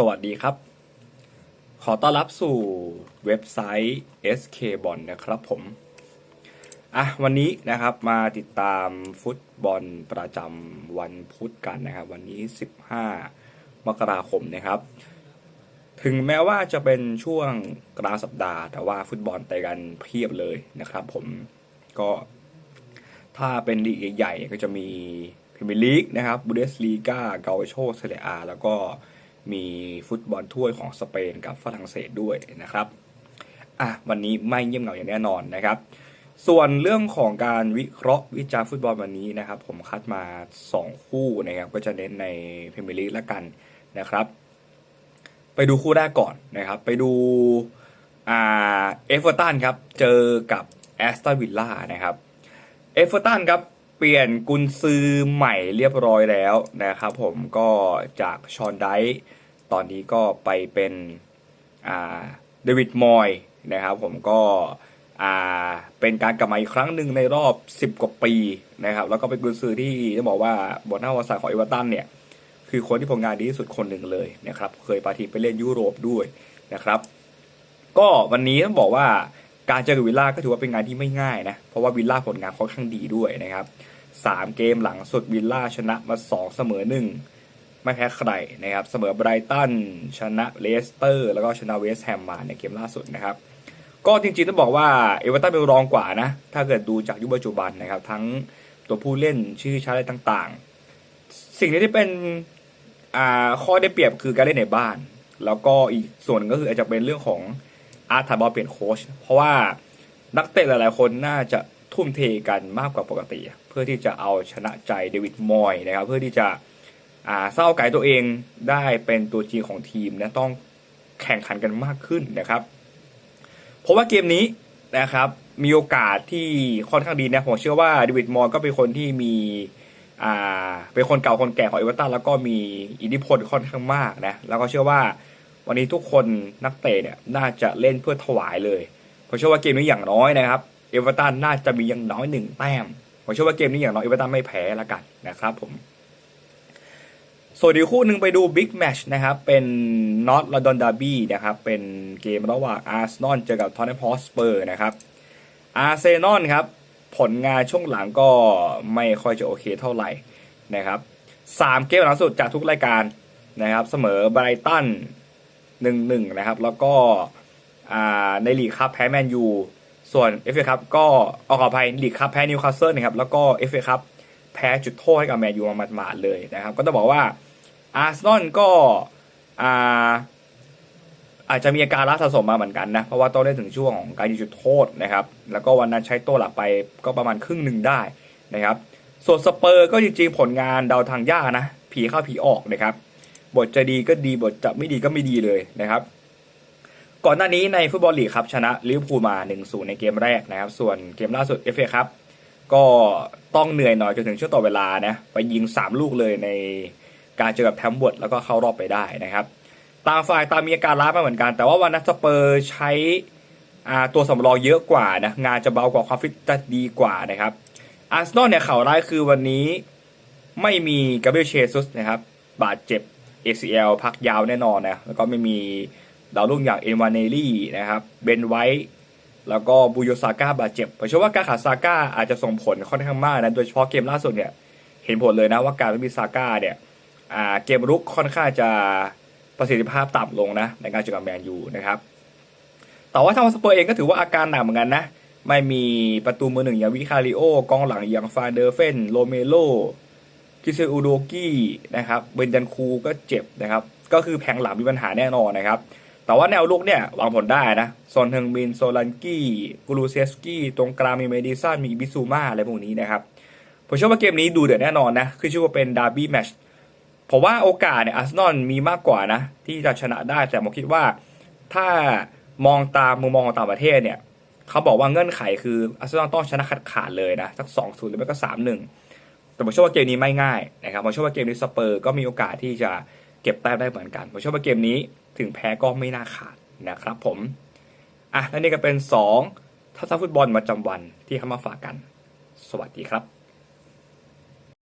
สวัสดีครับ ขอต้อนรับสู่เว็บไซต์ SK b o l นะครับผม อะ วันนี้นะครับมาติดตามฟุตบอลประจำวันพุธกันนะครับ วันนี้ 15 มกราคมนะครับ ถึงแม้ว่าจะเป็นช่วงกลางสัปดาห์ แต่ว่าฟุตบอลเตะกันเพียบเลยนะครับผม ก็ถ้าเป็นลีกใหญ่ๆก็จะมีพรีเมียร์ลีกนะครับบูเดสลีกาเกาโชเซเรียอาแล้วก็ มีฟุตบอลถ้วยของสเปนกับฝรั่งเศสด้วยนะครับอะวันนี้ไม่เงียบเหงาอย่างแน่นอนนะครับ ส่วนเรื่องของการวิเคราะห์วิจารณ์ฟุตบอลวันนี้นะครับ ผมคัดมา 2 คู่นะครับ ก็จะเน้นในพรีเมียร์ลีกละกันนะครับ ไปดูคู่แรกก่อนนะครับ ไปดูอ่าเอฟเวอร์ตันครับ เจอกับแอสตันวิลล่านะครับเอฟเวอร์ตันครับ เปลี่ยนกุนซือใหม่เรียบร้อยแล้วนะครับผมก็จากชอนไดตอนนี้ก็ไปเป็นเดวิดมอยนะครับผมก็เป็นการกลับมาอีกครั้งหนึ่งในรอบ 10 กว่าปีนะครับแล้วก็เป็นกุนซือที่จะบอกว่าบนหน้าวาสตร์ของอเวอร์ตันเนี่ยคือคนที่ผลงานดีที่สุดคนหนึ่งเลยนะครับเคยพาทีมไปเล่นยุโรปด้วยนะครับ ก็วันนี้ต้องบอกว่า การเจอกับวิลล่าก็ถือว่าเป็นงานที่ไม่ง่ายนะ เพราะว่าวิลล่าผลงานค่อนข้างดีด้วยนะครับสามเกมหลังสุดวิลล่าชนะมาสองเสมอหนึ่งไม่แพ้ใครนะครับ เสมอไบรตันชนะเลสเตอร์ แล้วก็ชนะเวสต์แฮมมาในเกมล่าสุดนะครับ ก็จริงๆต้องบอกว่าเอเวอเรตันเป็นรองกว่านะ ถ้าเกิดดูจากยุคปัจจุบันนะครับ ทั้งตัวผู้เล่นชื่อชาติต่างๆ สิ่งนี้ที่เป็นข้อได้เปรียบคือการเล่นในบ้าน แล้วก็อีกส่วนหนึ่งก็คืออาจจะเป็นเรื่องของ อาร์ตถายบอลเปลี่ยนโค้ชเพราะว่านักเตะหลายๆคนน่าจะทุ่มเทกันมากกว่าปกติ เพื่อที่จะเอาชนะใจเดวิดมอยนะครับ เพื่อที่จะอ่าเศร้าไก่ตัวเองได้เป็นตัวจริงของทีมนะต้องแข่งขันกันมากขึ้นนะครับ เพราะว่าเกมนี้นะครับมีโอกาสที่ค่อนข้างดีนะผมเชื่อว่าเดวิดมอยก็เป็นคนที่มีอ่าเป็นคนเก่าคนแก่ของเอเวอร์ตันแล้วก็มีอิทธิพลค่อนข้างมากนะแล้วก็เชื่อว่า วันนี้ทุกคนนักเตะเนี่ยน่าจะเล่นเพื่อถวายเลยผมเชื่อว่าเกมนี้อย่างน้อยนะครับเอเวอร์ตันน่าจะมีอย่างน้อยหนึ่งแต้มผมเชื่อว่าเกมนี้อย่างน้อยเอเวอร์ตันไม่แพ้ละกันนะครับผมส่วนอีกคู่หนึ่งไปดูบิ๊กแมชนะครับ เป็นนอตลอนดอนดาร์บี้นะครับ เป็นเกมระหว่างอาร์เซนอลเจอกับทอนเนมฮอสเปอร์นะครับอาร์เซนอลครับ ผลงานช่วงหลังก็ไม่ค่อยจะโอเคเท่าไหร่นะครับสามเกมหลังสุดจากทุกรายการนะครับ เสมอไบรตัน หนึ่งหนึ่งนะครับ แล้วก็ในลีกคัพแพ้แมนยูส่วนเอฟเอคัพก็เอาขออภัยลีกคัพแพ้นิวคาสเซิลนะครับแล้วก็เอฟเอคัพแพ้จุดโทษให้กับแมนยูมาหมาดๆเลยนะครับ ก็ต้องบอกว่าอาร์เซนอลก็อาอาจจะมีอาการล้าสะสมมาเหมือนกันนะ เพราะว่าต้องได้ถึงช่วงของการยิงจุดโทษนะครับ แล้วก็วันนั้นใช้ตัวหลักไปก็ประมาณครึ่งหนึ่งได้นะครับ ส่วนสเปอร์ก็จริงๆผลงานเดาทางยากนะ ผีเข้าผีออกนะครับ บทจะดีก็ดีบทจะไม่ดีก็ไม่ดีเลยนะครับ ก่อนหน้านี้ในฟุตบอลลีกครับชนะลิเวอร์พูลมา 1-0 ในเกมแรกนะครับ ส่วนเกมล่าสุด FA ครับก็ต้องเหนื่อยหน่อยจนถึงช่วงต่อเวลานะไปยิง 3 ลูกเลยในการเจอกับแทมบวดแล้วก็เข้ารอบไปได้นะครับต่างฝ่ายตางมีอาการล้ามาเหมือนกัน แต่ว่าวันนัสเปอร์ใช้ตัวสำรองเยอะกว่านะงานจะเบากว่าความฟิตจะดีกว่านะครับอาร์เซนอลเนี่ยข่าวร้ายคือวันนี้ไม่มีกาเบรียลเชซุสนะครับบาดเจ็บ ACL พักยาวแน่นอนนะ แล้วก็ไม่มีดาวรุ่งอย่างเอ็นวานเนลี่นะครับ เบนไวท์แล้วก็บูโยซาก้าบาดเจ็บผมเชื่อว่าการขาดซาก้าอาจจะส่งผลค่อนข้างมากนะ โดยเฉพาะเกมล่าสุดเนี่ย เห็นผลเลยนะว่าการไม่มีซาก้าเนี่ยเกมรุกค่อนข้างจะประสิทธิภาพต่ำลงนะ ในการเจอกับแมนยูนะครับ แต่ว่าทางสเปอร์เองก็ถือว่าอาการหนักเหมือนกันนะ ไม่มีประตูมือหนึ่งอย่างวิคาริโอกองหลังอย่างฟาเดอร์เฟนโรเมโล คิเซอูโดกี้นะครับเบนจันคูก็เจ็บนะครับ ก็คือแผงหลังมีปัญหาแน่นอนนะครับ แต่ว่าแนวลุกเนี่ยหวังผลได้นะโซนเทงบินโซลันกี้กูรูเซสกี้ตรงกลางมีเมดิสันมีบิซูมาอะไรพวกนี้นะครับผมเชื่อว่าเกมนี้ดูเดือดแน่นอนนะคือชื่อว่าเป็นดาร์บี้แมชผมว่าโอกาสเนี่ยอาร์เซนอลมีมากกว่านะ ที่จะชนะได้แต่ผมคิดว่าถ้ามองตามมุมมองของต่างประเทศเนี่ยเขาบอกว่าเงื่อนไขคืออาร์เซนอลต้องชนะขาดขาดเลยนะสักสองศูนย์หรือไม่ก็สามหนึ่ง แต่ผมเชื่อว่าเกมนี้ไม่ง่ายนะครับผมเชื่อว่าเกมนี้สเปอร์ก็มีโอกาสที่จะเก็บแต้มได้เหมือนกันผมเชื่อว่าเกมนี้ถึงแพ้ก็ไม่น่าขาดนะครับผมอะและนี่ก็เป็น 2 ทัศนฟุตบอลประจำวันที่เข้ามาฝากกัน สวัสดีครับ